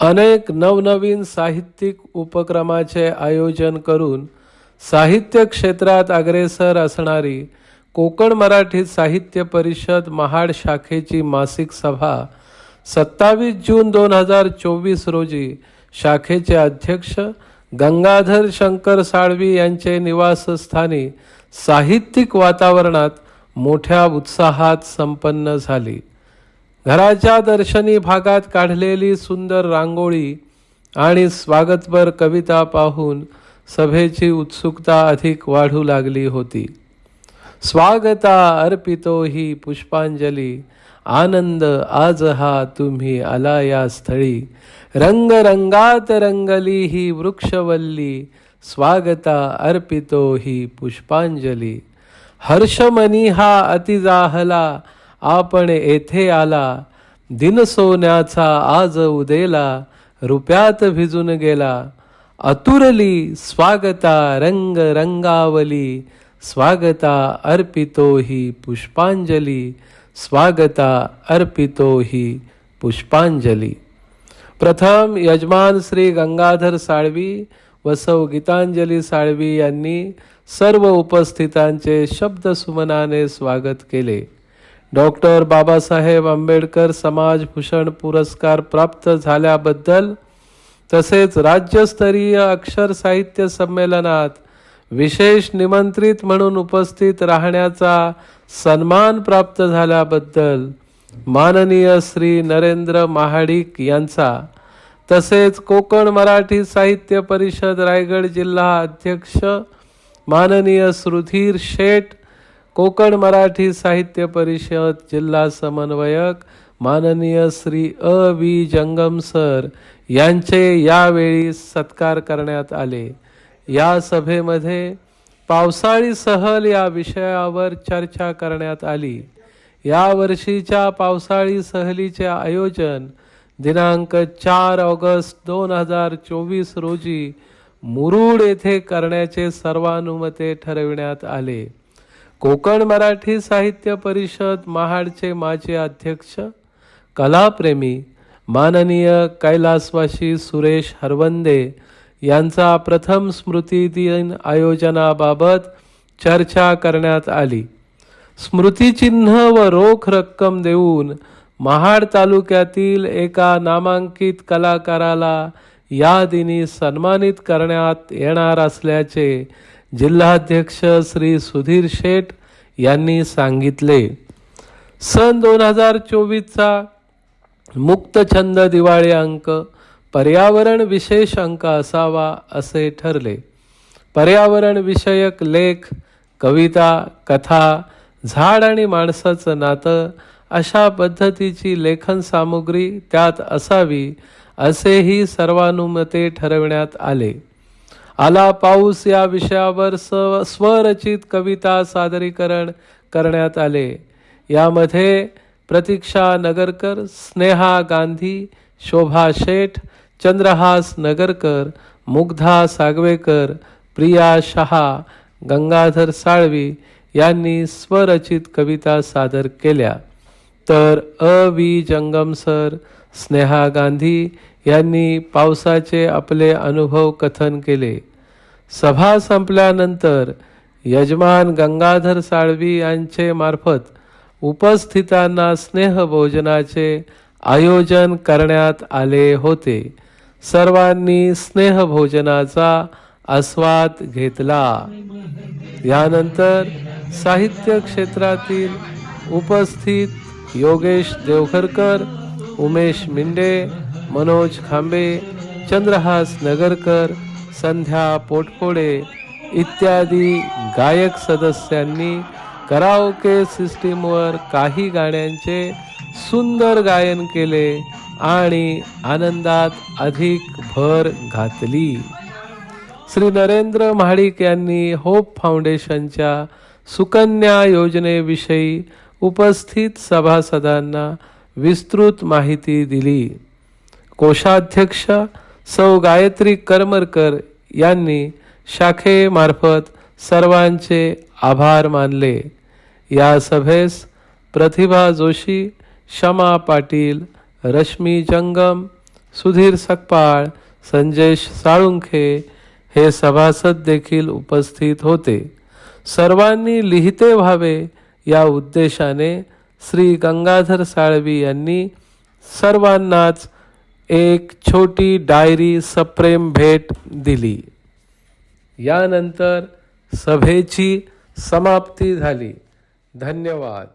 अनेक नवनवीन साहित्यिक उपक्रमाचे आयोजन करून साहित्य क्षेत्रात अग्रेसर असणारी कोकण मराठी साहित्य परिषद महाड शाखेची मासिक सभा सत्तावीस जून दोन हजार चोवीस रोजी शाखेचे अध्यक्ष गंगाधर शंकर साळवी यांचे निवासस्थानी साहित्यिक वातावरणात मोठ्या उत्साहात संपन्न झाली. घराच्या दर्शनी भागात काढलेली सुंदर रांगोळी आणि स्वागतपर कविता पाहून सभेची उत्सुकता अधिक वाढू लागली होती. स्वागता अर्पितो ही पुष्पांजली. आनंद आज हा तुम्ही आला या स्थळी. रंगरंगात रंगली ही वृक्षवल्ली. स्वागता अर्पितो ही पुष्पांजली. हर्षमनी हा अतिजाहला. आपण येथे आला. दिन सोन्याचा आज उदेला रुप्यात भिजून गेला. अतुरली स्वागता रंग रंगावली स्वागता अर्पितो ही पुष्पांजली स्वागता अर्पितो ही पुष्पांजली. प्रथम यजमान श्री गंगाधर साळवी व सौ गीतांजली साळवी यांनी सर्व उपस्थितांचे शब्दसुमनाने स्वागत केले. डॉक्टर बाबासाहेब आंबेडकर समाजभूषण पुरस्कार प्राप्त झाल्याबद्दल तसेच राज्यस्तरीय अक्षर साहित्य संमेलनात विशेष निमंत्रित म्हणून उपस्थित राहण्याचा सन्मान प्राप्त झाल्याबद्दल माननीय श्री नरेंद्र महाडिक यांचा तसेच कोकण मराठी साहित्य परिषद रायगड जिल्हा अध्यक्ष माननीय सुधीर शेठ कोकण मराठी साहित्य परिषद जिल्हा समन्वयक माननीय Shri A V Jangam sir यांचे यावेळी सत्कार करण्यात आले. या सभेमध्ये पावसाळी सहल या विषयावर चर्चा करण्यात आली. या वर्षीच्या पावसाळी सहलीचे आयोजन दिनांक चार ऑगस्ट दोन हजार चोवीस रोजी मुरुड येथे करण्याचे सर्वानुमते ठरविण्यात आले. कोकण मराठी साहित्य परिषद महाडचे माजी अध्यक्ष कलाप्रेमी माननीय कैलासवासी सुरेश हरवंदे यांचा प्रथम स्मृती दिन आयोजनाबाबत चर्चा करण्यात आली. स्मृतिचिन्ह व रोख रक्कम देऊन महाड तालुक्यातील एका नामांकित कलाकाराला या दिनी सन्मानित करण्यात येणार असल्याचे जिल्हाध्यक्ष श्री सुधीर शेठ यांनी सांगितले सन दोन हजार चोवीसचा मुक्तछंद दिवाळी अंक पर्यावरण विशेष अंक असावा असे ठरले. पर्यावरण विषयक लेख कविता कथा झाड आणि माणसाचं नातं अशा पद्धतीची लेखन सामुग्री त्यात असावी असेही सर्वानुमते ठरविण्यात आले. आला पाऊस या विषयावर स्व स्वरचित कविता सादरीकरण करण्यात आले. यामध्ये प्रतीक्षा नगरकर स्नेहा गांधी शोभा शेठ चंद्रहास नगरकर मुग्धा सागवेकर प्रिया शहा गंगाधर साळवी यांनी स्वरचित कविता सादर केल्या. तर अ. वी. जंगम सर स्नेहा गांधी यांनी पावसाचे आपले अनुभव कथन केले. सभा संपल्यानंतर यजमान गंगाधर साळवी यांचे मार्फत उपस्थितांना स्नेहभोजनाचे आयोजन करण्यात आले होते. सर्वांनी स्नेहभोजनाचा आस्वाद घेतला. यानंतर साहित्य क्षेत्रातील उपस्थित योगेश देवघरकर उमेश मिंडे मनोज खांबे चंद्रहास नगरकर संध्या पोटफोडे इत्यादी गायक सदस्यांनी कराओके सिस्टीमवर काही गाण्यांचे सुंदर गायन केले आणि आनंदात अधिक भर घातली. श्री नरेंद्र महाडिक यांनी होप फाउंडेशनच्या सुकन्या योजनेविषयी उपस्थित सभासदांना विस्तृत माहिती दिली. कोषाध्यक्ष सौ गायत्री करमरकर यांनी शाखेमार्फत सर्वांचे आभार मानले. या सभेस प्रतिभा जोशी क्षमा पाटील रश्मी जंगम सुधीर सकपाळ संजेश साळुंखे हे सभासद देखील उपस्थित होते. सर्वांनी लिहिते व्हावे या उद्देशाने श्री गंगाधर साळवी यांनी सर्वांनाच एक छोटी डायरी सप्रेम भेट दिली. यानंतर सभेची समाप्ती झाली. धन्यवाद.